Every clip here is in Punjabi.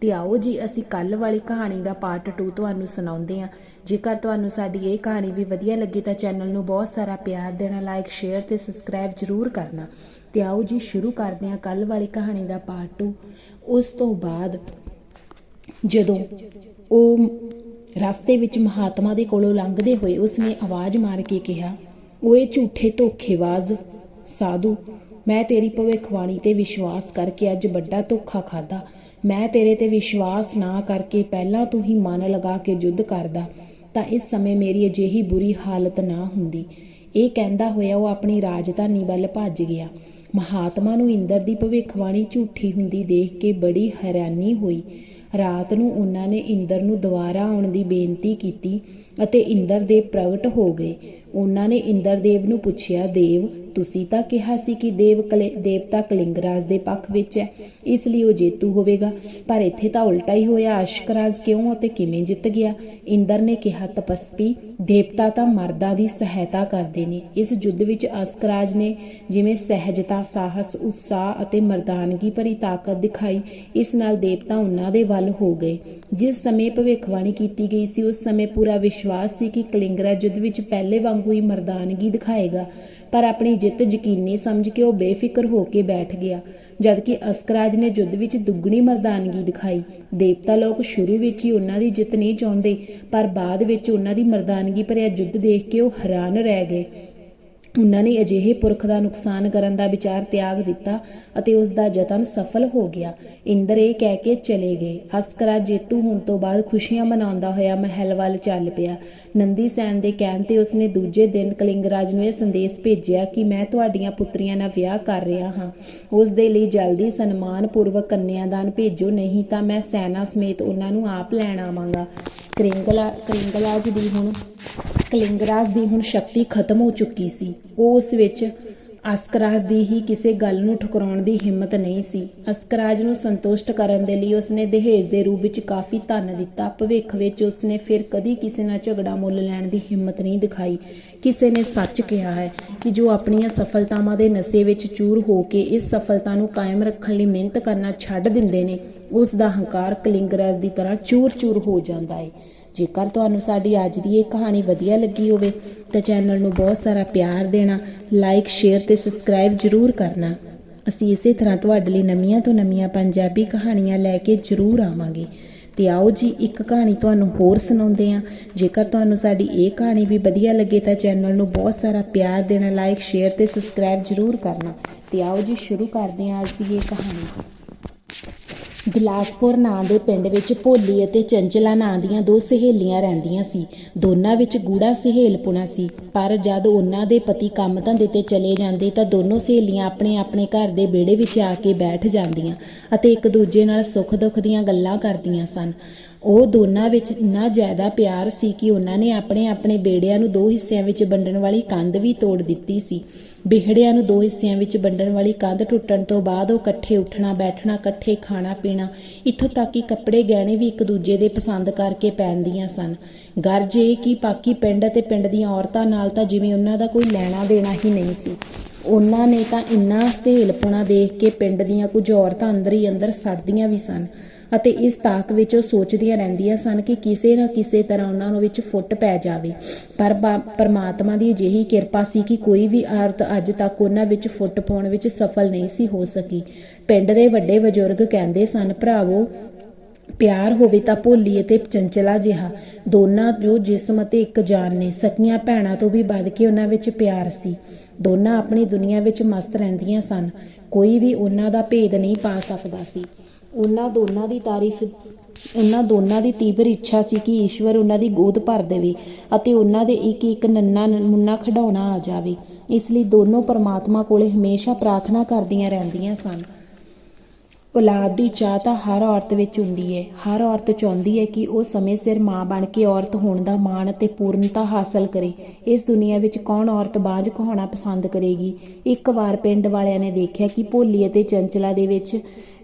ਤੇ ਆਓ ਜੀ, ਅਸੀਂ ਕੱਲ ਵਾਲੀ ਕਹਾਣੀ ਦਾ ਪਾਰਟ 2 ਤੁਹਾਨੂੰ ਸੁਣਾਉਂਦੇ ਹਾਂ। ਜੇਕਰ ਤੁਹਾਨੂੰ ਸਾਡੀ ਇਹ ਕਹਾਣੀ ਵੀ ਵਧੀਆ ਲੱਗੀ ਤਾਂ ਚੈਨਲ ਨੂੰ ਬਹੁਤ ਸਾਰਾ ਪਿਆਰ ਦੇਣਾ ਲਾਈਕ ਸ਼ੇਅਰ ਤੇ ਸਬਸਕ੍ਰਾਈਬ ਜ਼ਰੂਰ ਕਰਨਾ। ਤੇ ਆਓ ਜੀ, ਸ਼ੁਰੂ ਕਰਦੇ ਹਾਂ ਕੱਲ ਵਾਲੀ ਕਹਾਣੀ ਦਾ ਪਾਰਟ 2 ਉਸ ਤੋਂ ਬਾਅਦ ਜਦੋਂ ਉਹ ਰਸਤੇ ਵਿੱਚ ਮਹਾਤਮਾ ਦੇ ਕੋਲੋਂ ਲੰਘਦੇ ਹੋਏ ਉਸਨੇ ਆਵਾਜ਼ ਮਾਰ ਕੇ ਕਿਹਾ, ਓਏ ਝੂਠੇ ਧੋਖੇਬਾਜ਼, ਸਾਧੂ, ਮੈਂ ਤੇਰੀ ਭਵਿੱਖਬਾਣੀ ਤੇ ਵਿਸ਼ਵਾਸ ਕਰਕੇ ਅੱਜ ਵੱਡਾ ਧੋਖਾ ਖਾਦਾ ਮੈਂ ਤੇਰੇ ਤੇ ਵਿਸ਼ਵਾਸ ਨਾ ਕਰਕੇ ਪਹਿਲਾਂ ਤੂੰ ਹੀ ਮਨ ਲਗਾ ਕੇ ਯੁੱਧ ਕਰਦਾ, ਤਾਂ ਇਸ ਸਮੇਂ ਮੇਰੀ ਅਜਿਹੀ ਬੁਰੀ ਹਾਲਤ ਨਾ ਹੁੰਦੀ। ਇਹ ਕਹਿੰਦਾ ਹੋਇਆ ਉਹ ਆਪਣੀ ਰਾਜਧਾਨੀ ਵੱਲ ਭੱਜ ਗਿਆ। ਮਹਾਤਮਾ ਨੂੰ ਇੰਦਰ ਦੀ ਭਵਿੱਖਬਾਣੀ ਝੂਠੀ ਹੁੰਦੀ ਦੇਖ ਕੇ ਬੜੀ ਹੈਰਾਨੀ ਹੋਈ। ਰਾਤ ਨੂੰ ਉਹਨਾਂ ਨੇ ਇੰਦਰ ਨੂੰ ਦੁਬਾਰਾ ਆਉਣ ਦੀ ਬੇਨਤੀ ਕੀਤੀ ਅਤੇ ਇੰਦਰ ਦੇਵ ਪ੍ਰਗਟ ਹੋ ਗਏ। ਉਹਨਾਂ ਨੇ ਇੰਦਰ ਦੇਵ ਨੂੰ ਪੁੱਛਿਆ, ਦੇਵ ਤੁਸੀਂ ਤਾਂ ਕਿਹਾ ਸੀ ਕਿ ਦੇਵ ਕਲੇ, ਦੇਵਤਾ ਕਲਿੰਗਰਾਜ ਦੇ ਪੱਖ ਵਿੱਚ ਹੈ, ਇਸ ਲਈ ਉਹ ਜੇਤੂ ਹੋਵੇਗਾ। ਪਰ ਇੱਥੇ ਤਾਂ ਉਲਟਾ ਹੀ ਹੋਇਆ ਅਸ਼ਕਰਾਜ ਕਿਉਂ ਅਤੇ ਕਿਵੇਂ ਜਿੱਤ ਗਿਆ? ਇੰਦਰ ਨੇ ਕਿਹਾ, ਤਪਸਵੀ, ਦੇਵਤਾ ਤਾਂ ਮਰਦਾਂ ਦੀ ਸਹਾਇਤਾ ਕਰਦੇ ਨੇ। ਇਸ ਯੁੱਧ ਵਿੱਚ ਅਸ਼ਕਰਾਜ ਨੇ ਜਿਵੇਂ ਸਹਿਜਤਾ, ਸਾਹਸ, ਉਤਸ਼ਾਹ ਅਤੇ ਮਰਦਾਨਗੀ ਭਰੀ ਤਾਕਤ ਦਿਖਾਈ, ਇਸ ਨਾਲ ਦੇਵਤਾ ਉਹਨਾਂ ਦੇ ਵੱਲ ਹੋ ਗਏ। ਜਿਸ ਸਮੇਂ ਭਵਿੱਖਬਾਣੀ ਕੀਤੀ ਗਈ ਸੀ, ਉਸ ਸਮੇਂ ਪੂਰਾ ਵਿਸ਼ਵਾਸ ਸੀ ਕਿ ਕਲਿੰਗਰਾਜ ਯੁੱਧ ਵਿੱਚ ਪਹਿਲੇ ਵਾਂਗੂ ਹੀ ਮਰਦਾਨਗੀ ਦਿਖਾਏਗਾ। ਪਰ ਆਪਣੀ ਜਿੱਤ ਯਕੀਨੀ ਸਮਝ ਕੇ ਉਹ ਬੇਫਿਕਰ ਹੋ ਕੇ ਬੈਠ ਗਿਆ, ਜਦਕਿ ਅਸਕਰਾਜ ਨੇ ਯੁੱਧ ਵਿੱਚ ਦੁੱਗਣੀ ਮਰਦਾਨਗੀ ਦਿਖਾਈ। ਦੇਵਤਾ ਲੋਕ ਸ਼ੁਰੂ ਵਿੱਚ ਹੀ ਉਹਨਾਂ ਦੀ ਜਿੱਤ ਨਹੀਂ ਚਾਹੁੰਦੇ, ਪਰ ਬਾਅਦ ਵਿੱਚ ਉਹਨਾਂ ਦੀ ਮਰਦਾਨਗੀ ਭਰਿਆ ਯੁੱਧ ਦੇਖ ਕੇ ਉਹ ਹੈਰਾਨ ਰਹਿ ਗਏ। ਉਹਨਾਂ ਨੇ ਅਜਿਹੇ ਪੁਰਖ ਦਾ ਨੁਕਸਾਨ ਕਰਨ ਦਾ ਵਿਚਾਰ ਤਿਆਗ ਦਿੱਤਾ ਅਤੇ ਉਸ ਦਾ ਯਤਨ ਸਫਲ ਹੋ ਗਿਆ। ਇੰਦਰ ਇਹ ਕਹਿ ਕੇ ਚਲੇ ਗਏ। ਅਸਕਰਾ ਜੇਤੂ ਹੋਣ ਤੋਂ ਬਾਅਦ ਖੁਸ਼ੀਆਂ ਮਨਾਉਂਦਾ ਹੋਇਆ ਮਹਿਲ ਵੱਲ ਚੱਲ ਪਿਆ। ਨੰਦੀ ਸੈਨ ਦੇ ਕਹਿਣ ਤੇ ਉਸਨੇ ਦੂਜੇ ਦਿਨ ਕਲਿੰਗਰਾਜ ਨੂੰ ਇਹ ਸੰਦੇਸ਼ ਭੇਜਿਆ ਕਿ ਮੈਂ ਤੁਹਾਡੀਆਂ ਪੁੱਤਰੀਆਂ ਨਾਲ ਵਿਆਹ ਕਰ ਰਿਹਾ ਹਾਂ। ਉਸ ਦੇ ਲਈ ਜਲਦੀ ਸਨਮਾਨ ਪੂਰਵਕ ਕੰਨਿਆਦਾਨ ਭੇਜੋ, ਨਹੀਂ ਤਾਂ ਮੈਂ ਸੈਨਾ ਸਮੇਤ ਉਹਨਾਂ ਨੂੰ ਆਪ ਲੈਣ ਆਵਾਂਗਾ। ਕ੍ਰਿੰਗਲਾ, ਕ੍ਰਿੰਗਲਾਜ ਦੀ ਹੁਣ, ਕਲਿੰਗਰਾਜ ਦੀ ਹੁਣ ਸ਼ਕਤੀ ਖਤਮ ਹੋ ਚੁੱਕੀ ਸੀ। ਉਹ ਉਸ ਵਿੱਚ ਅਸਕਰਾਜ ਦੀ ਹੀ ਕਿਸੇ ਗੱਲ ਨੂੰ ਠੁਕਰਾਉਣ ਦੀ ਹਿੰਮਤ ਨਹੀਂ ਸੀ। ਅਸਕਰਾਜ ਨੂੰ ਸੰਤੁਸ਼ਟ ਕਰਨ ਦੇ ਲਈ ਉਸਨੇ ਦਹੇਜ ਦੇ ਰੂਪ ਵਿੱਚ ਕਾਫੀ ਧਨ ਦਿੱਤਾ। ਭਵਿੱਖ ਵਿੱਚ ਉਸਨੇ ਫਿਰ ਕਦੀ ਕਿਸੇ ਨਾਲ ਝਗੜਾ ਮੁੱਲ ਲੈਣ ਦੀ ਹਿੰਮਤ ਨਹੀਂ ਦਿਖਾਈ। ਕਿਸੇ ਨੇ ਸੱਚ ਕਿਹਾ ਹੈ ਕਿ ਜੋ ਆਪਣੀਆਂ ਸਫਲਤਾਵਾਂ ਦੇ ਨਸ਼ੇ ਵਿੱਚ ਚੂਰ ਹੋ ਕੇ ਇਸ ਸਫਲਤਾ ਨੂੰ ਕਾਇਮ ਰੱਖਣ ਲਈ ਮਿਹਨਤ ਕਰਨਾ ਛੱਡ ਦਿੰਦੇ ਨੇ ਉਸ ਦਾ ਹੰਕਾਰ ਕਲਿੰਗਰਾਜ ਦੀ ਤਰ੍ਹਾਂ ਚੂਰ-ਚੂਰ ਹੋ ਜਾਂਦਾ ਹੈ ਜੇਕਰ ਤੁਹਾਨੂੰ ਸਾਡੀ ਅੱਜ ਦੀ ਇਹ ਕਹਾਣੀ ਵਧੀਆ ਲੱਗੀ ਹੋਵੇ, ਤਾਂ ਚੈਨਲ ਨੂੰ ਬਹੁਤ ਸਾਰਾ ਪਿਆਰ ਦੇਣਾ ਲਾਈਕ ਸ਼ੇਅਰ ਤੇ ਸਬਸਕ੍ਰਾਈਬ ਜ਼ਰੂਰ ਕਰਨਾ। ਅਸੀਂ ਇਸੇ ਤਰ੍ਹਾਂ ਤੁਹਾਡੇ ਲਈ ਨਵੀਆਂ ਤੋਂ ਨਵੀਆਂ ਪੰਜਾਬੀ ਕਹਾਣੀਆਂ ਲੈ ਕੇ ਜ਼ਰੂਰ ਆਵਾਂਗੇ। ਤੇ ਆਓ ਜੀ, ਇੱਕ ਕਹਾਣੀ ਤੁਹਾਨੂੰ ਹੋਰ ਸੁਣਾਉਂਦੇ ਹਾਂ। ਜੇਕਰ ਤੁਹਾਨੂੰ ਸਾਡੀ ਇਹ ਕਹਾਣੀ ਵੀ ਵਧੀਆ ਲੱਗੇ, ਤਾਂ ਚੈਨਲ ਨੂੰ ਬਹੁਤ ਸਾਰਾ ਪਿਆਰ ਦੇਣਾ ਲਾਈਕ ਸ਼ੇਅਰ ਤੇ ਸਬਸਕ੍ਰਾਈਬ ਜ਼ਰੂਰ ਕਰਨਾ। ਤੇ ਆਓ ਜੀ, ਸ਼ੁਰੂ ਕਰਦੇ ਹਾਂ ਅੱਜ ਦੀ ਇਹ ਕਹਾਣੀ। ਬਿਲਾਸਪੁਰ ਨਾਂ ਦੇ ਪਿੰਡ ਵਿੱਚ ਭੋਲੀ ਅਤੇ ਚੰਚਲਾ ਨਾਂ ਦੀਆਂ ਦੋ ਸਹੇਲੀਆਂ ਰਹਿੰਦੀਆਂ ਸੀ। ਦੋਨਾਂ ਵਿੱਚ ਗੂੜਾ ਸਹੇਲਪੁਣਾ ਸੀ। ਪਰ ਜਦ ਉਹਨਾਂ ਦੇ ਪਤੀ ਕੰਮ ਧੰਦੇ ਤੇ ਚਲੇ ਜਾਂਦੇ ਤਾਂ ਦੋਨੋਂ ਸਹੇਲੀਆਂ ਆਪਣੇ ਆਪਣੇ ਘਰ ਦੇ ਵਿਹੜੇ ਵਿੱਚ ਆ ਕੇ ਬੈਠ ਜਾਂਦੀਆਂ ਅਤੇ ਇੱਕ ਦੂਜੇ ਨਾਲ ਸੁੱਖ ਦੁੱਖ ਦੀਆਂ ਗੱਲਾਂ ਕਰਦੀਆਂ ਸਨ। ਉਹ ਦੋਨਾਂ ਵਿੱਚ ਇੰਨਾ ਜ਼ਿਆਦਾ ਪਿਆਰ ਸੀ ਕਿ ਉਹਨਾਂ ਨੇ ਆਪਣੇ ਆਪਣੇ ਬੇੜਿਆਂ ਨੂੰ ਦੋ ਹਿੱਸਿਆਂ ਵਿੱਚ ਵੰਡਣ ਵਾਲੀ ਕੰਧ ਵੀ ਤੋੜ ਦਿੱਤੀ ਸੀ। ਬਿਹੜਿਆਂ ਨੂੰ ਦੋ ਹਿੱਸਿਆਂ ਵਿੱਚ ਵੰਡਣ ਵਾਲੀ ਕੰਧ ਟੁੱਟਣ ਤੋਂ ਬਾਅਦ ਉਹ ਇਕੱਠੇ ਉੱਠਣਾ, ਬੈਠਣਾ, ਇਕੱਠੇ ਖਾਣਾ, ਪੀਣਾ, ਇੱਥੋਂ ਤੱਕ ਕਿ ਕੱਪੜੇ ਗਹਿਣੇ ਵੀ ਇੱਕ ਦੂਜੇ ਦੇ ਪਸੰਦ ਕਰਕੇ ਪਹਿਨਦੀਆਂ ਸਨ। ਗਰਜ ਇਹ ਕਿ ਬਾਕੀ ਪਿੰਡ ਅਤੇ ਪਿੰਡ ਦੀਆਂ ਔਰਤਾਂ ਨਾਲ ਤਾਂ ਜਿਵੇਂ ਉਹਨਾਂ ਦਾ ਕੋਈ ਲੈਣਾ ਦੇਣਾ ਹੀ ਨਹੀਂ ਸੀ। ਉਹਨਾਂ ਨੇ ਤਾਂ ਇੰਨਾ ਸਹੇਲਪੁਣਾ ਦੇਖ ਕੇ ਪਿੰਡ ਦੀਆਂ ਕੁਝ ਔਰਤਾਂ ਅੰਦਰ ਹੀ ਅੰਦਰ ਸੜਦੀਆਂ ਵੀ ਸਨ। ਅਤੇ ਇਸ ਤਾਕ ਵਿੱਚ ਉਹ ਸੋਚਦੀਆਂ ਰਹਿੰਦੀਆਂ ਸਨ ਕਿ ਕਿਸੇ ਨਾ ਕਿਸੇ ਤਰ੍ਹਾਂ ਉਹਨਾਂ ਨੂੰ ਵਿੱਚ ਫੁੱਟ ਪੈ ਜਾਵੇ। ਪਰ ਪਰਮਾਤਮਾ ਦੀ ਅਜਿਹੀ ਕਿਰਪਾ ਸੀ ਕਿ ਕੋਈ ਵੀ ਔਰਤ ਅੱਜ ਤੱਕ ਉਹਨਾਂ ਵਿੱਚ ਫੁੱਟ ਪਾਉਣ ਵਿੱਚ ਸਫਲ ਨਹੀਂ ਸੀ ਹੋ ਸਕੀ। ਪਿੰਡ ਦੇ ਵੱਡੇ ਬਜ਼ੁਰਗ ਕਹਿੰਦੇ ਸਨ, ਭਰਾਵੋ, ਪਿਆਰ ਹੋਵੇ ਤਾਂ ਭੋਲੀ ਅਤੇ ਚੰਚਲਾ ਜਿਹਾ। ਦੋਨਾਂ ਜੋ ਜਿਸਮ ਅਤੇ ਇੱਕ ਜਾਨ ਨੇ, ਸਕੀਆਂ ਭੈਣਾਂ ਤੋਂ ਵੀ ਵੱਧ ਕੇ ਉਹਨਾਂ ਵਿੱਚ ਪਿਆਰ ਸੀ। ਦੋਨਾਂ ਆਪਣੀ ਦੁਨੀਆ ਵਿੱਚ ਮਸਤ ਰਹਿੰਦੀਆਂ ਸਨ। ਕੋਈ ਵੀ ਉਹਨਾਂ ਦਾ ਭੇਦ ਨਹੀਂ ਪਾ ਸਕਦਾ ਸੀ। ਉਹਨਾਂ ਦੋਨਾਂ ਦੀ ਤਾਰੀਫ, ਉਹਨਾਂ ਦੋਨਾਂ ਦੀ ਤੀਬਰ ਇੱਛਾ ਸੀ ਕਿ ਈਸ਼ਵਰ ਉਹਨਾਂ ਦੀ ਗੋਦ ਭਰ ਦੇਵੇ ਅਤੇ ਉਹਨਾਂ ਦੇ ਇੱਕ ਇੱਕ ਨੰਨਾ ਮੁੰਨਾ ਖਿਡੌਣਾ ਆ ਜਾਵੇ। ਇਸ ਲਈ ਦੋਨੋਂ ਪਰਮਾਤਮਾ ਕੋਲੇ ਹਮੇਸ਼ਾ ਪ੍ਰਾਰਥਨਾ ਕਰਦੀਆਂ ਰਹਿੰਦੀਆਂ ਸਨ। ਔਲਾਦ ਦੀ ਚਾਹ ਤਾਂ ਹਰ ਔਰਤ ਵਿੱਚ ਹੁੰਦੀ ਹੈ ਹਰ ਔਰਤ ਚਾਹੁੰਦੀ ਹੈ ਕਿ ਉਹ ਸਮੇਂ ਸਿਰ ਮਾਂ ਬਣ ਕੇ ਔਰਤ ਹੋਣ ਦਾ ਮਾਣ ਅਤੇ ਪੂਰਨਤਾ ਹਾਸਲ ਕਰੇ। ਇਸ ਦੁਨੀਆ ਵਿੱਚ ਕੌਣ ਔਰਤ ਬਾਝ ਕਹਾਉਣਾ ਪਸੰਦ ਕਰੇਗੀ? ਇੱਕ ਵਾਰ ਪਿੰਡ ਵਾਲਿਆਂ ਨੇ ਦੇਖਿਆ ਕਿ ਭੋਲੀ ਅਤੇ ਚੰਚਲਾ ਦੇ ਵਿੱਚ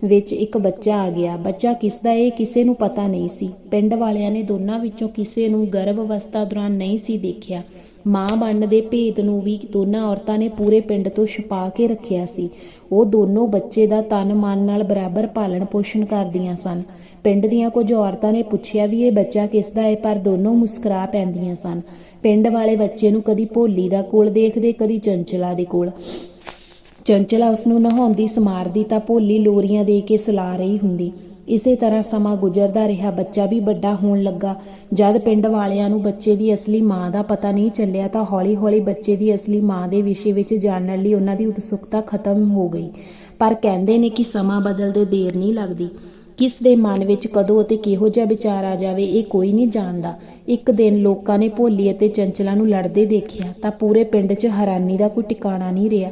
ਵਿੱਚ ਇੱਕ ਬੱਚਾ ਆ ਗਿਆ। ਬੱਚਾ ਕਿਸ ਦਾ ਇਹ ਕਿਸੇ ਨੂੰ ਪਤਾ ਨਹੀਂ ਸੀ। ਪਿੰਡ ਵਾਲਿਆਂ ਨੇ ਦੋਨਾਂ ਵਿੱਚੋਂ ਕਿਸੇ ਨੂੰ ਗਰਭ ਅਵਸਥਾ ਦੌਰਾਨ ਨਹੀਂ ਸੀ ਦੇਖਿਆ। ਮਾਂ ਬਣਨ ਦੇ ਭੇਦ ਨੂੰ ਵੀ ਦੋਨਾਂ ਔਰਤਾਂ ਨੇ ਪੂਰੇ ਪਿੰਡ ਤੋਂ ਛੁਪਾ ਕੇ ਰੱਖਿਆ ਸੀ। ਉਹ ਦੋਨੋਂ ਬੱਚੇ ਦਾ ਤਨ ਮਨ ਨਾਲ ਬਰਾਬਰ ਪਾਲਣ ਪੋਸ਼ਣ ਕਰਦੀਆਂ ਸਨ। ਪਿੰਡ ਦੀਆਂ ਕੁਝ ਔਰਤਾਂ ਨੇ ਪੁੱਛਿਆ ਵੀ ਇਹ ਬੱਚਾ ਕਿਸ ਦਾ ਹੈ ਪਰ ਦੋਨੋਂ ਮੁਸਕਰਾ ਪੈਂਦੀਆਂ ਸਨ। ਪਿੰਡ ਵਾਲੇ ਬੱਚੇ ਨੂੰ ਕਦੀ ਭੋਲੀ ਦਾ ਕੋਲ ਦੇਖਦੇ, ਕਦੀ ਚੰਚਲਾ ਦੇ ਕੋਲ। ਚੰਚਲਾ ਉਸ ਨੂੰ ਨਹਾਉਂਦੀ, ਸਮਾਰਦੀ ਤਾਂ ਭੋਲੀ ਲੋਰੀਆਂ ਦੇ ਕੇ ਸੁਲਾ ਰਹੀ ਹੁੰਦੀ। ਇਸੇ ਤਰ੍ਹਾਂ ਸਮਾਂ ਗੁਜ਼ਰਦਾ ਰਿਹਾ, ਬੱਚਾ ਵੀ ਵੱਡਾ ਹੋਣ ਲੱਗਾ। ਜਦ ਪਿੰਡ ਵਾਲਿਆਂ ਨੂੰ ਬੱਚੇ ਦੀ ਅਸਲੀ ਮਾਂ ਦਾ ਪਤਾ ਨਹੀਂ ਚੱਲਿਆ ਤਾਂ ਹੌਲੀ-ਹੌਲੀ ਬੱਚੇ ਦੀ ਅਸਲੀ ਮਾਂ ਦੇ ਵਿਸ਼ੇ ਵਿੱਚ ਜਾਣਨ ਲਈ ਉਹਨਾਂ ਦੀ ਉਤਸੁਕਤਾ ਖਤਮ ਹੋ ਗਈ। ਪਰ ਕਹਿੰਦੇ ਨੇ ਕਿ ਸਮਾਂ ਬਦਲਦੇ ਦੇਰ ਨਹੀਂ ਲੱਗਦੀ। ਕਿਸ ਦੇ ਮਨ ਵਿੱਚ ਕਦੋਂ ਅਤੇ ਕਿਹੋ ਜਿਹਾ ਵਿਚਾਰ ਆ ਜਾਵੇ, ਇਹ ਕੋਈ ਨਹੀਂ ਜਾਣਦਾ। ਇੱਕ ਦਿਨ ਲੋਕਾਂ ਨੇ ਭੋਲੀ ਅਤੇ ਚੰਚਲਾ ਨੂੰ ਲੜਦੇ ਦੇਖਿਆ ਤਾਂ ਪੂਰੇ ਪਿੰਡ 'ਚ ਹੈਰਾਨੀ ਦਾ ਕੋਈ ਟਿਕਾਣਾ ਨਹੀਂ ਰਿਹਾ।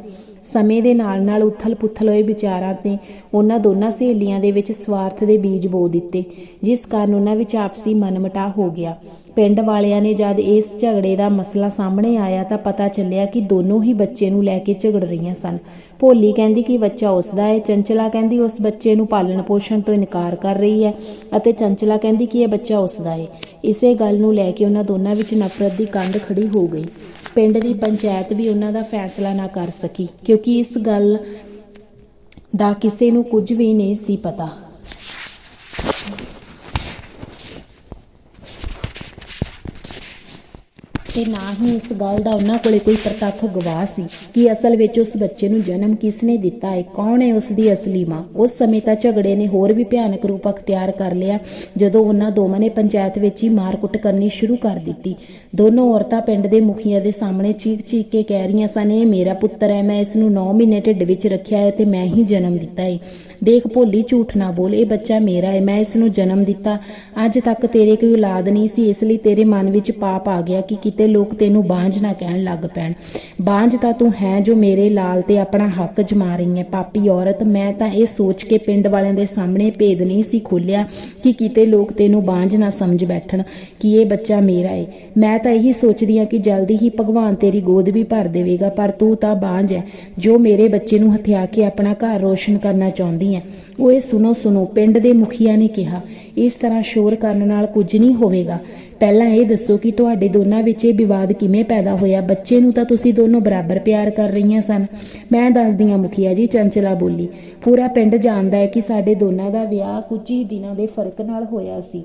ਸਮੇਂ ਦੇ ਨਾਲ ਨਾਲ ਉਥਲ-ਪੁਥਲ ਹੋਏ ਵਿਚਾਰਾਂ ਨੇ ਉਹਨਾਂ ਦੋਨਾਂ ਸਹੇਲੀਆਂ ਦੇ ਵਿੱਚ ਸਵਾਰਥ ਦੇ ਬੀਜ ਬੋ ਦਿੱਤੇ, ਜਿਸ ਕਾਰਨ ਉਹਨਾਂ ਵਿੱਚ ਆਪਸੀ ਮਨਮਟਾ ਹੋ ਗਿਆ। ਪਿੰਡ ਵਾਲਿਆਂ ਨੇ ਜਦ ਇਸ ਝਗੜੇ ਦਾ ਮਸਲਾ ਸਾਹਮਣੇ ਆਇਆ ਤਾਂ ਪਤਾ ਚੱਲਿਆ ਕਿ ਦੋਨੋਂ ਹੀ ਬੱਚੇ ਨੂੰ ਲੈ ਕੇ ਝਗੜ ਰਹੀਆਂ ਸਨ। ਭੋਲੀ ਕਹਿੰਦੀ ਕਿ ਬੱਚਾ ਉਸ ਦਾ ਹੈ, ਚੰਚਲਾ ਕਹਿੰਦੀ ਉਸ ਬੱਚੇ ਨੂੰ ਪਾਲਣ ਪੋਸ਼ਣ ਤੋਂ ਇਨਕਾਰ ਕਰ ਰਹੀ ਹੈ ਅਤੇ ਚੰਚਲਾ ਕਹਿੰਦੀ ਕਿ ਇਹ ਬੱਚਾ ਉਸ ਦਾ ਹੈ। ਇਸੇ ਗੱਲ ਨੂੰ ਲੈ ਕੇ ਉਹਨਾਂ ਦੋਨਾਂ ਵਿੱਚ ਨਫ਼ਰਤ ਦੀ ਕੰਧ ਖੜੀ ਹੋ ਗਈ। ਪਿੰਡ ਦੀ ਪੰਚਾਇਤ ਵੀ ਉਹਨਾਂ ਦਾ ਫੈਸਲਾ ਨਾ ਕਰ ਸਕੀ, ਕਿਉਂਕਿ ਇਸ ਗੱਲ ਦਾ ਕਿਸੇ ਨੂੰ ਕੁਝ ਵੀ ਨਹੀਂ ਸੀ ਪਤਾ। ਤੇ ਨਾ ਹੀ ਇਸ ਗੱਲ ਦਾ ਉਹਨਾਂ ਕੋਲੇ ਕੋਈ ਪ੍ਰਤੱਖ ਗਵਾਹ ਸੀ ਕਿ ਅਸਲ ਵਿੱਚ ਉਸ ਬੱਚੇ ਨੂੰ ਜਨਮ ਕਿਸ ਨੇ ਦਿੱਤਾ ਹੈ, ਕੌਣ ਹੈ ਉਸ ਦੀ ਅਸਲੀ ਮਾਂ। ਉਸ ਸਮੇਂ ਤਾਂ ਝਗੜੇ ਨੇ ਹੋਰ ਵੀ ਭਿਆਨਕ ਰੂਪ ਅਖਤਿਆਰ ਕਰ ਲਿਆ, ਜਦੋਂ ਉਹਨਾਂ ਦੋਵਾਂ ਨੇ ਪੰਚਾਇਤ ਵਿੱਚ ਹੀ ਮਾਰਕੁੱਟ ਕਰਨੀ ਸ਼ੁਰੂ ਕਰ ਦਿੱਤੀ। ਦੋਨੋਂ ਔਰਤਾਂ ਪਿੰਡ ਦੇ ਮੁਖੀਆ ਦੇ ਸਾਹਮਣੇ ਚੀਕ-ਚੀਕ ਕੇ ਕਹਿ ਰਹੀਆਂ ਸਨ, ਇਹ ਮੇਰਾ ਪੁੱਤਰ ਹੈ, ਮੈਂ ਇਸ ਨੂੰ 9 ਮਹੀਨੇ ਢਿੱਡ ਵਿੱਚ ਰੱਖਿਆ ਹੈ ਤੇ ਮੈਂ ਹੀ ਜਨਮ ਦਿੱਤਾ ਹੈ। ਦੇਖ ਭੋਲੀ, ਝੂਠ ਨਾ ਬੋਲ, ਇਹ ਬੱਚਾ ਮੇਰਾ ਹੈ, ਮੈਂ ਇਸ ਨੂੰ ਜਨਮ ਦਿੱਤਾ। ਅੱਜ ਤੱਕ ਤੇਰੇ ਕੋਈ ਔਲਾਦ ਨਹੀਂ ਸੀ, ਇਸ ਲਈ ਤੇਰੇ ਮਨ ਵਿੱਚ ਪਾਪ ਆ ਗਿਆ ਕਿ ਕਿਤੇ ਲੋਕ ਤੈਨੂੰ ਬਾਂਝ ਨਾ ਕਹਿਣ ਲੱਗ ਪੈਣ। ਬਾਂਝ ਤਾਂ ਤੂੰ ਹੈ ਜੋ ਮੇਰੇ ਲਾਲ ਤੇ ਆਪਣਾ ਹੱਕ ਜਮਾ ਰਹੀ ਹੈ। ਪਾਪੀ ਔਰਤ, ਮੈਂ ਤਾਂ ਇਹ ਸੋਚ ਕੇ ਪਿੰਡ ਵਾਲਿਆਂ ਦੇ ਸਾਹਮਣੇ ਭੇਦ ਨਹੀਂ ਸੀ ਖੋਲਿਆ ਕਿ ਕਿਤੇ ਲੋਕ ਤੈਨੂੰ ਬਾਂਝ ਨਾ ਸਮਝ ਬੈਠਣ ਕਿ ਇਹ ਬੱਚਾ ਮੇਰਾ ਏ। ਮੈਂ ਤਾਂ ਇਹੀ ਸੋਚਦੀ ਹਾਂ ਕਿ ਜਲਦੀ ਹੀ ਭਗਵਾਨ ਤੇਰੀ ਗੋਦ ਵੀ ਭਰ ਦੇਵੇਗਾ, ਪਰ ਤੂੰ ਤਾਂ ਬਾਂਝ ਹੈ ਜੋ ਮੇਰੇ ਬੱਚੇ ਨੂੰ ਹਥਿਆ ਕੇ ਆਪਣਾ ਘਰ ਰੋਸ਼ਨ ਕਰਨਾ ਚਾਹੁੰਦੀ ਹੈ। ਓਏ ਸੁਣੋ ਸੁਣੋ, ਪਿੰਡ ਦੇ ਮੁਖੀਆ ਨੇ ਕਿਹਾ, ਇਸ ਤਰ੍ਹਾਂ ਸ਼ੋਰ ਕਰਨ ਨਾਲ ਕੁਝ ਨਹੀਂ ਹੋਵੇਗਾ। ਪਹਿਲਾਂ ਇਹ ਦੱਸੋ ਕਿ ਤੁਹਾਡੇ ਦੋਨਾਂ ਵਿੱਚ ਇਹ ਵਿਵਾਦ ਕਿਵੇਂ ਪੈਦਾ ਹੋਇਆ? ਬੱਚੇ ਨੂੰ ਤਾਂ ਤੁਸੀਂ ਦੋਨੋਂ ਬਰਾਬਰ ਪਿਆਰ ਕਰ ਰਹੀਆਂ ਸਨ। ਮੈਂ ਦੱਸਦੀ ਹਾਂ ਮੁਖੀਆ ਜੀ, ਚੰਚਲਾ ਬੋਲੀ, ਪੂਰਾ ਪਿੰਡ ਜਾਣਦਾ ਹੈ ਕਿ ਸਾਡੇ ਦੋਨਾਂ ਦਾ ਵਿਆਹ ਕੁਝ ਹੀ ਦਿਨਾਂ ਦੇ ਫ਼ਰਕ ਨਾਲ ਹੋਇਆ ਸੀ।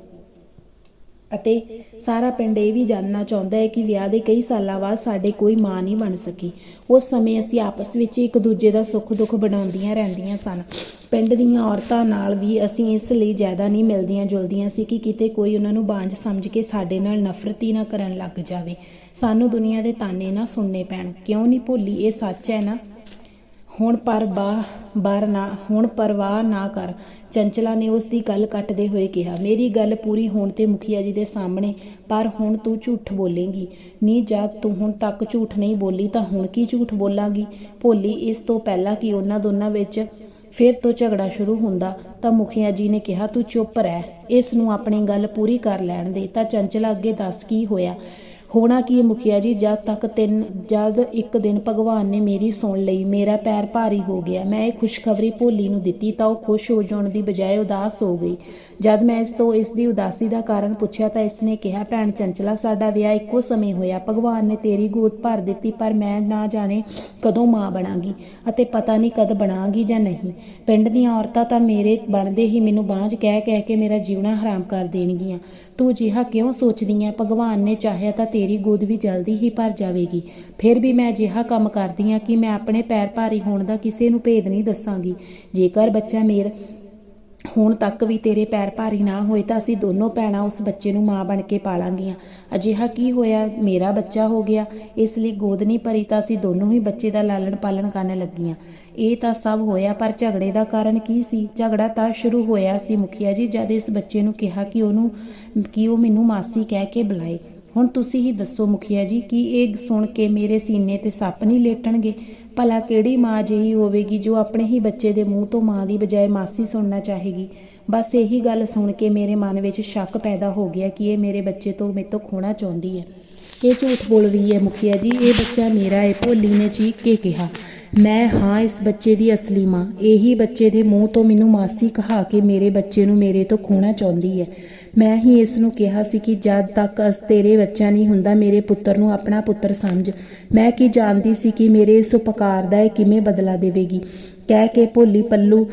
ਅਤੇ ਸਾਰਾ ਪਿੰਡ ਇਹ ਵੀ ਜਾਣਨਾ ਚਾਹੁੰਦਾ ਹੈ ਕਿ ਵਿਆਹ ਦੇ ਕਈ ਸਾਲਾਂ ਬਾਅਦ ਸਾਡੇ ਕੋਈ ਮਾਂ ਨਹੀਂ ਬਣ ਸਕੀ। ਉਸ ਸਮੇਂ ਅਸੀਂ ਆਪਸ ਵਿੱਚ ਇੱਕ ਦੂਜੇ ਦਾ ਸੁੱਖ ਦੁੱਖ ਬਣਾਉਂਦੀਆਂ ਰਹਿੰਦੀਆਂ ਸਨ। ਪਿੰਡ ਦੀਆਂ ਔਰਤਾਂ ਨਾਲ ਵੀ ਅਸੀਂ ਇਸ ਲਈ ਜ਼ਿਆਦਾ ਨਹੀਂ ਮਿਲਦੀਆਂ ਜੁਲਦੀਆਂ ਸੀ ਕਿ ਕਿਤੇ ਕੋਈ ਉਹਨਾਂ ਨੂੰ ਬਾਂਝ ਸਮਝ ਕੇ ਸਾਡੇ ਨਾਲ ਨਫ਼ਰਤੀ ਨਾ ਕਰਨ ਲੱਗ ਜਾਵੇ। ਸਾਨੂੰ ਦੁਨੀਆ ਦੇ ਤਾਨੇ ਨਾ ਸੁਣਨੇ ਪੈਣ। ਕਿਉਂ ਨਹੀਂ ਭੋਲੀ? ਇਹ ਸੱਚ ਹੈ ਨਾ? ਹੁਣ ਪਰ ਬਾ, ਬਾਰ ਨਾ, ਹੁਣ ਪਰਵਾਹ ਨਾ ਕਰ। ਚੰਚਲਾ ਨੇ ਉਸ ਦੀ ਗੱਲ ਕੱਟਦੇ ਹੋਏ ਕਿਹਾ, ਮੇਰੀ ਗੱਲ ਪੂਰੀ ਹੋਣ ਤੇ ਮੁਖੀਆ ਜੀ ਦੇ ਸਾਹਮਣੇ, ਪਰ ਹੁਣ ਤੂੰ ਝੂਠ ਬੋਲੇਂਗੀ। ਨੀ, ਜਦ ਤੂੰ ਹੁਣ ਤੱਕ ਝੂਠ ਨਹੀਂ ਬੋਲੀ, ਤਾਂ ਹੁਣ ਕੀ ਝੂਠ ਬੋਲਾਂਗੀ? ਭੋਲੀ, ਇਸ ਤੋਂ ਪਹਿਲਾਂ ਕਿ ਉਹਨਾਂ ਦੋਨਾਂ ਵਿੱਚ ਫਿਰ ਤੋਂ ਝਗੜਾ ਸ਼ੁਰੂ ਹੁੰਦਾ, ਤਾਂ ਮੁਖੀਆ ਜੀ ਨੇ ਕਿਹਾ, ਤੂੰ ਚੁੱਪ ਰਹਿ। ਇਸ ਨੂੰ ਆਪਣੀ ਗੱਲ ਪੂਰੀ ਕਰ ਲੈਣ ਦੇ। ਤਾਂ ਚੰਚਲਾ ਅੱਗੇ ਦੱਸ ਕੀ ਹੋਇਆ? ਹੋਣਾ ਕੀ ਹੈ ਮੁਖੀਆ ਜੀ? ਜਦ ਤੱਕ ਤਿੰਨ, ਜਦ ਇੱਕ ਦਿਨ ਭਗਵਾਨ ਨੇ ਮੇਰੀ ਸੁਣ ਲਈ, ਮੇਰਾ ਪੈਰ ਭਾਰੀ ਹੋ ਗਿਆ, ਮੈਂ ਇਹ ਖੁਸ਼ਖਬਰੀ ਭੋਲੀ ਨੂੰ ਦਿੱਤੀ ਤਾਂ ਉਹ ਖੁਸ਼ ਹੋ ਜਾਣ ਦੀ ਬਜਾਏ ਉਦਾਸ ਹੋ ਗਈ। ਜਦ ਮੈਂ ਇਸ ਤੋਂ ਇਸ ਦੀ ਉਦਾਸੀ ਦਾ ਕਾਰਨ ਪੁੱਛਿਆ ਤਾਂ ਇਸ ਨੇ ਕਿਹਾ, ਭੈਣ ਚੰਚਲਾ, ਸਾਡਾ ਵਿਆਹ ਇੱਕੋ ਸਮੇਂ ਹੋਇਆ। ਭਗਵਾਨ ਨੇ ਤੇਰੀ ਗੋਦ ਭਰ ਦਿੱਤੀ, ਪਰ ਮੈਂ ਨਾ ਜਾਣੇ ਕਦੋਂ ਮਾਂ ਬਣਾਂਗੀ ਅਤੇ ਪਤਾ ਨਹੀਂ ਕਦ ਬਣਾਂਗੀ ਜਾਂ ਨਹੀਂ। ਪਿੰਡ ਦੀਆਂ ਔਰਤਾਂ ਤਾਂ ਮੇਰੇ ਬਣਦੇ ਹੀ ਮੈਨੂੰ ਬਾਂਝ ਕਹਿ ਕਹਿ ਕੇ ਮੇਰਾ ਜੀਵਣਾ ਹਰਾਮ ਕਰ ਦੇਣਗੀਆਂ। ਤੂੰ ਜਿਹਾ ਕਿਉਂ ਸੋਚਦੀ ਹੈ ਭਗਵਾਨ ਨੇ ਚਾਹਿਆ ਤਾਂ ਤੇਰੀ ਗੋਦ ਵੀ ਜਲਦੀ ਹੀ ਭਰ ਜਾਵੇਗੀ। ਫਿਰ ਵੀ ਮੈਂ ਅਜਿਹਾ ਕੰਮ ਕਰਦੀ ਹਾਂ ਕਿ ਮੈਂ ਆਪਣੇ ਪੈਰ ਭਾਰੀ ਹੋਣ ਦਾ ਕਿਸੇ ਨੂੰ ਭੇਦ ਨਹੀਂ ਦੱਸਾਂਗੀ। ਜੇਕਰ ਬੱਚਾ ਮੇਰ ਹੁਣ ਤੱਕ ਵੀ ਤੇਰੇ ਪੈਰ ਭਾਰੀ ਨਾ ਹੋਏ ਤਾਂ ਅਸੀਂ ਦੋਨੋਂ ਭੈਣਾਂ ਉਸ ਬੱਚੇ ਨੂੰ ਮਾਂ ਬਣ ਕੇ ਪਾਲਾਂਗੀਆਂ। ਅਜਿਹਾ ਕੀ ਹੋਇਆ? ਮੇਰਾ ਬੱਚਾ ਹੋ ਗਿਆ। ਇਸ ਲਈ ਗੋਦ ਨਹੀਂ ਭਰੀ ਤਾਂ ਅਸੀਂ ਦੋਨੋਂ ਹੀ ਬੱਚੇ ਦਾ ਲਾਲਣ ਪਾਲਣ ਕਰਨ ਲੱਗੀਆਂ। ਇਹ ਤਾਂ ਸਭ ਹੋਇਆ, ਪਰ ਝਗੜੇ ਦਾ ਕਾਰਨ ਕੀ ਸੀ? ਝਗੜਾ ਤਾਂ ਸ਼ੁਰੂ ਹੋਇਆ ਸੀ ਮੁਖੀਆ ਜੀ, ਜਦ ਇਸ ਬੱਚੇ ਨੂੰ ਕਿਹਾ ਕਿ ਉਹਨੂੰ ਕਿ ਉਹ ਮੈਨੂੰ ਮਾਸੀ ਕਹਿ ਕੇ ਬੁਲਾਏ। ਹੁਣ ਤੁਸੀਂ ਹੀ ਦੱਸੋ ਮੁਖੀਆ ਜੀ, ਕਿ ਇਹ ਸੁਣ ਕੇ ਮੇਰੇ ਸੀਨੇ ਤੇ ਸੱਪ ਨਹੀਂ ਲੇਟਣਗੇ? ਭਲਾ ਕਿਹੜੀ ਮਾਂ ਜਿਹੀ ਹੋਵੇਗੀ ਜੋ ਆਪਣੇ ਹੀ ਬੱਚੇ ਦੇ ਮੂੰਹ ਤੋਂ ਮਾਂ ਦੀ ਬਜਾਏ ਮਾਸੀ ਸੁਣਨਾ ਚਾਹੇਗੀ? ਬਸ ਇਹੀ ਗੱਲ ਸੁਣ ਕੇ ਮੇਰੇ ਮਨ ਵਿੱਚ ਸ਼ੱਕ ਪੈਦਾ ਹੋ ਗਿਆ ਕਿ ਇਹ ਮੇਰੇ ਬੱਚੇ ਤੋਂ ਮੇਰੇ ਤੋਂ ਖੋਣਾ ਚਾਹੁੰਦੀ ਹੈ। ਇਹ ਝੂਠ ਬੋਲ ਰਹੀ ਹੈ ਮੁਖੀਆ ਜੀ, ਇਹ ਬੱਚਾ ਮੇਰਾ ਹੈ, ਭੋਲੀ ਨੇ ਚੀਕ ਕੇ ਕਿਹਾ। ਮੈਂ ਹਾਂ ਇਸ ਬੱਚੇ ਦੀ ਅਸਲੀ ਮਾਂ, ਇਹੀ ਬੱਚੇ ਦੇ ਮੂੰਹ ਤੋਂ ਮੈਨੂੰ ਮਾਸੀ ਕਹਾ ਕੇ ਮੇਰੇ ਬੱਚੇ ਨੂੰ ਮੇਰੇ ਤੋਂ ਖੋਣਾ ਚਾਹੁੰਦੀ ਹੈ। ਮੈਂ ਹੀ ਇਸ ਨੂੰ ਕਿਹਾ ਸੀ ਕਿ ਜਦ ਤੱਕ ਅਸ ਤੇਰੇ ਬੱਚਾ ਨਹੀਂ ਹੁੰਦਾ, ਮੇਰੇ ਪੁੱਤਰ ਨੂੰ ਆਪਣਾ ਪੁੱਤਰ ਸਮਝ। ਮੈਂ ਕੀ ਜਾਣਦੀ ਸੀ ਕਿ ਮੇਰੇ ਇਸ ਉਪਕਾਰ ਦਾ ਇਹ ਕਿਵੇਂ ਬਦਲਾ ਦੇਵੇਗੀ? ਕਹਿ ਕੇ ਭੋਲੀ ਪੱਲੂ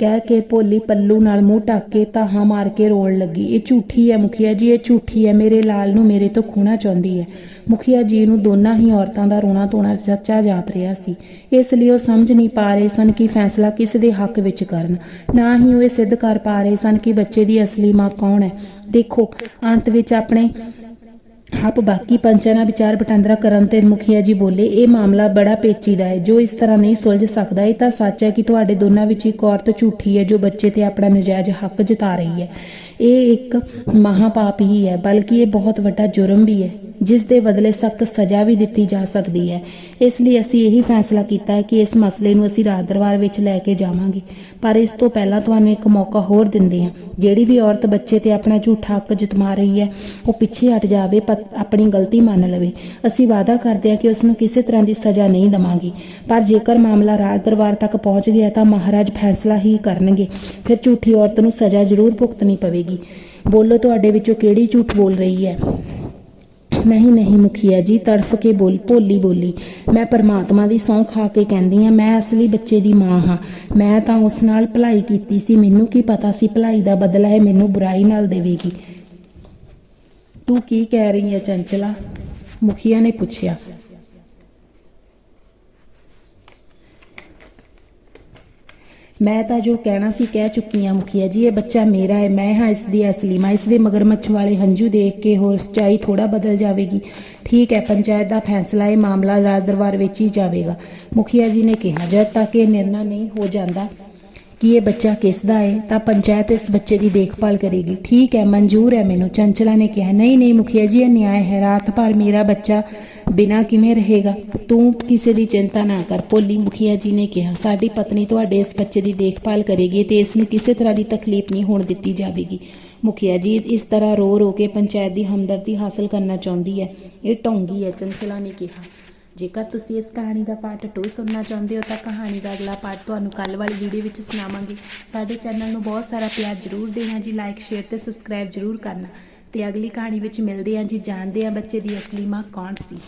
ਕਹਿ ਕੇ ਭੋਲੀ ਪੱਲੂ ਨਾਲ ਮੂੰਹ ਢੱਕ ਕੇ ਤਾਹਾਂ ਮਾਰ ਕੇ ਰੋਣ ਲੱਗੀ। ਇਹ ਝੂਠੀ ਹੈ ਮੁਖੀਆ ਜੀ, ਇਹ ਝੂਠੀ ਹੈ। ਮੇਰੇ ਲਾਲ ਨੂੰ ਮੇਰੇ ਤੋਂ ਖੋਣਾ ਚਾਹੁੰਦੀ ਹੈ। ਮੁਖੀਆ ਜੀ ਨੂੰ ਦੋਨਾਂ ਹੀ ਔਰਤਾਂ ਦਾ ਰੋਣਾ ਧੋਣਾ ਸੱਚਾ ਜਾਪ ਰਿਹਾ ਸੀ। ਇਸ ਲਈ ਉਹ ਸਮਝ ਨਹੀਂ ਪਾ ਰਹੇ ਸਨ ਕਿ ਫੈਸਲਾ ਕਿਸ ਦੇ ਹੱਕ ਵਿੱਚ ਕਰਨ। ਨਾ ਹੀ ਉਹ ਇਹ ਸਿੱਧ ਕਰ ਪਾ ਰਹੇ ਸਨ ਕਿ ਬੱਚੇ ਦੀ ਅਸਲੀ ਮਾਂ ਕੌਣ ਹੈ। ਦੇਖੋ, ਅੰਤ ਵਿੱਚ ਆਪਣੇ ਆਪ ਬਾਕੀ ਪੰਚਾਂ ਨਾਲ ਵਿਚਾਰ ਵਟਾਂਦਰਾ ਕਰਨ ਤੇ ਮੁਖੀਆ ਜੀ ਬੋਲੇ, ਇਹ ਮਾਮਲਾ ਬੜਾ ਪੇਚੀਦਾ ਹੈ। ਜੋ ਇਸ ਤਰ੍ਹਾਂ ਨਹੀਂ ਸੁਲਝ ਸਕਦਾ, ਇਹ ਤਾਂ ਸੱਚ ਹੈ ਕਿ ਤੁਹਾਡੇ ਦੋਨਾਂ ਵਿੱਚ ਇੱਕ ਔਰਤ ਝੂਠੀ ਹੈ, ਜੋ ਬੱਚੇ ਤੇ ਆਪਣਾ ਨਜਾਇਜ਼ ਹੱਕ ਜਤਾ ਰਹੀ ਹੈ। ਇਹ ਇੱਕ ਮਹਾਪਾਪ ਹੀ ਹੈ, ਬਲਕਿ ਇਹ ਬਹੁਤ ਵੱਡਾ ਜੁਰਮ ਵੀ ਹੈ, ਜਿਸ ਦੇ ਬਦਲੇ ਸਖਤ ਸਜ਼ਾ ਵੀ ਦਿੱਤੀ ਜਾ ਸਕਦੀ ਹੈ। ਇਸ ਲਈ ਅਸੀਂ ਇਹੀ ਫੈਸਲਾ ਕੀਤਾ ਹੈ ਕਿ ਇਸ ਮਸਲੇ ਨੂੰ ਅਸੀਂ ਰਾਜ ਦਰਬਾਰ ਵਿੱਚ ਲੈ ਕੇ ਜਾਵਾਂਗੇ। ਪਰ ਇਸ ਤੋਂ ਪਹਿਲਾਂ ਤੁਹਾਨੂੰ ਇੱਕ ਮੌਕਾ ਹੋਰ ਦਿੰਦੇ ਹਾਂ। ਜਿਹੜੀ ਵੀ ਔਰਤ ਬੱਚੇ ਤੇ ਆਪਣਾ ਝੂਠਾ ਹੱਕ ਜਤਮਾ ਰਹੀ ਹੈ, ਉਹ ਪਿੱਛੇ ਹਟ ਜਾਵੇ ਪ- ਆਪਣੀ ਗਲਤੀ ਮੰਨ ਲਵੇ। ਅਸੀਂ ਵਾਅਦਾ ਕਰਦੇ ਹਾਂ ਕਿ ਉਸ ਨੂੰ ਕਿਸੇ ਤਰ੍ਹਾਂ ਦੀ ਸਜ਼ਾ ਨਹੀਂ ਦਵਾਂਗੇ। ਪਰ ਜੇਕਰ ਮਾਮਲਾ ਰਾਜ ਦਰਬਾਰ ਤੱਕ ਪਹੁੰਚ ਗਿਆ ਤਾਂ ਮਹਾਰਾਜ ਫੈਸਲਾ ਹੀ ਕਰਨਗੇ। ਫਿਰ ਝੂਠੀ ਔਰਤ ਨੂੰ ਸਜ਼ਾ ਜ਼ਰੂਰ ਭੁਗਤਣੀ ਪਵੇਗੀ। ਬੋਲੋ, ਤੁਹਾਡੇ ਵਿੱਚੋਂ ਕਿਹੜੀ ਝੂਠ ਬੋਲ ਰਹੀ ਹੈ? ਨਹੀਂ ਨਹੀਂ ਮੁਖੀਆ ਜੀ, ਤੜਫ ਕੇ ਬੋਲ, ਭੋਲੀ ਬੋਲੀ। ਮੈਂ ਪਰਮਾਤਮਾ ਦੀ ਸਹੁੰ ਖਾ ਕੇ ਕਹਿੰਦੀ ਆ ਮੈਂ ਅਸਲੀ ਬੱਚੇ ਦੀ ਮਾਂ ਹਾਂ। ਮੈਂ ਤਾਂ ਉਸ ਨਾਲ ਭਲਾਈ ਕੀਤੀ ਸੀ। ਮੈਨੂੰ ਕੀ ਪਤਾ ਸੀ ਭਲਾਈ ਦਾ ਬਦਲਾ ਇਹ ਮੈਨੂੰ ਬੁਰਾਈ ਨਾਲ ਦੇਵੇਗੀ। ਤੂੰ ਕੀ ਕਹਿ ਰਹੀ ਹੈ, ਚੰਚਲਾ? ਮੁਖੀਆ ਨੇ ਪੁੱਛਿਆ। ਮੈਂ ਤਾਂ ਜੋ ਕਹਿਣਾ ਸੀ, ਕਹਿ ਚੁੱਕੀ ਹਾਂ ਮੁਖੀਆ ਜੀ, ਇਹ ਬੱਚਾ ਮੇਰਾ ਹੈ, ਮੈਂ ਹਾਂ ਇਸ ਦੀ ਅਸਲੀ ਮਾਂ, ਇਸ ਦੇ ਮਗਰਮੱਛ ਵਾਲੇ ਹੰਝੂ ਦੇਖ ਕੇ ਹੋਰ ਸੱਚਾਈ ਥੋੜਾ ਬਦਲ ਜਾਵੇਗੀ। ਠੀਕ ਹੈ, ਪੰਚਾਇਤ ਦਾ ਫੈਸਲਾ, ਇਹ ਮਾਮਲਾ ਰਾਜ ਦਰਬਾਰ ਵਿੱਚ ਹੀ ਜਾਵੇਗਾ। ਮੁਖੀਆ ਜੀ ਨੇ ਕਿਹਾ, ਜਦ ਤੱਕ ਇਹ ਨਿਰਣਾ ਨਹੀਂ ਹੋ ਜਾਂਦਾ ਕਿ ਇਹ ਬੱਚਾ ਕਿਸ ਦਾ ਹੈ ਤਾਂ ਪੰਚਾਇਤ ਇਸ ਬੱਚੇ ਦੀ ਦੇਖਭਾਲ ਕਰੇਗੀ। ਠੀਕ ਹੈ, ਮਨਜ਼ੂਰ ਹੈ ਮੈਨੂੰ। ਚੰਚਲਾ ਨੇ ਕਿਹਾ, ਨਹੀਂ ਨਹੀਂ ਮੁਖੀਆ ਜੀ, ਇਹ ਨਿਆਂ ਹੈ ਰਾਤ ਭਰ ਮੇਰਾ ਬੱਚਾ ਬਿਨਾ ਕਿਵੇਂ ਰਹੇਗਾ? ਤੂੰ ਕਿਸੇ ਦੀ ਚਿੰਤਾ ਨਾ ਕਰ। ਭੋਲੀ ਮੁਖੀਆ ਜੀ ਨੇ ਕਿਹਾ, ਸਾਡੀ ਪਤਨੀ ਤੁਹਾਡੇ ਇਸ ਬੱਚੇ ਦੀ ਦੇਖਭਾਲ ਕਰੇਗੀ ਤੇ ਇਸ ਨੂੰ ਕਿਸੇ ਤਰ੍ਹਾਂ ਦੀ ਤਕਲੀਫ ਨਹੀਂ ਹੋਣ ਦਿੱਤੀ ਜਾਵੇਗੀ। ਮੁਖੀਆ ਜੀ, ਇਸ ਤਰ੍ਹਾਂ ਰੋ ਰੋ ਕੇ ਪੰਚਾਇਤ ਦੀ ਹਮਦਰਦੀ ਹਾਸਲ ਕਰਨਾ ਚਾਹੁੰਦੀ ਹੈ। ਇਹ ਢੋਂਗੀ ਹੈ, ਚੰਚਲਾ ਨੇ ਕਿਹਾ। ਜੇਕਰ ਤੁਸੀਂ ਇਸ ਕਹਾਣੀ ਦਾ ਪਾਰਟ 2 ਸੁਣਨਾ ਚਾਹੁੰਦੇ ਹੋ ਤਾਂ ਕਹਾਣੀ ਦਾ ਅਗਲਾ ਪਾਰਟ ਤੁਹਾਨੂੰ ਕੱਲ ਵਾਲੀ ਵੀਡੀਓ ਵਿੱਚ ਸੁਣਾਵਾਂਗੇ। ਸਾਡੇ ਚੈਨਲ ਨੂੰ ਬਹੁਤ ਸਾਰਾ ਪਿਆਰ ਜ਼ਰੂਰ ਦੇਣਾ ਜੀ ਲਾਈਕ ਸ਼ੇਅਰ ਤੇ ਸਬਸਕ੍ਰਾਈਬ ਜ਼ਰੂਰ ਕਰਨਾ। ਤੇ ਅਗਲੀ ਕਹਾਣੀ ਵਿੱਚ ਮਿਲਦੇ ਹਾਂ ਜੀ, ਜਾਣਦੇ ਹਾਂ ਬੱਚੇ ਦੀ ਅਸਲੀ ਮਾਂ ਕੌਣ ਸੀ।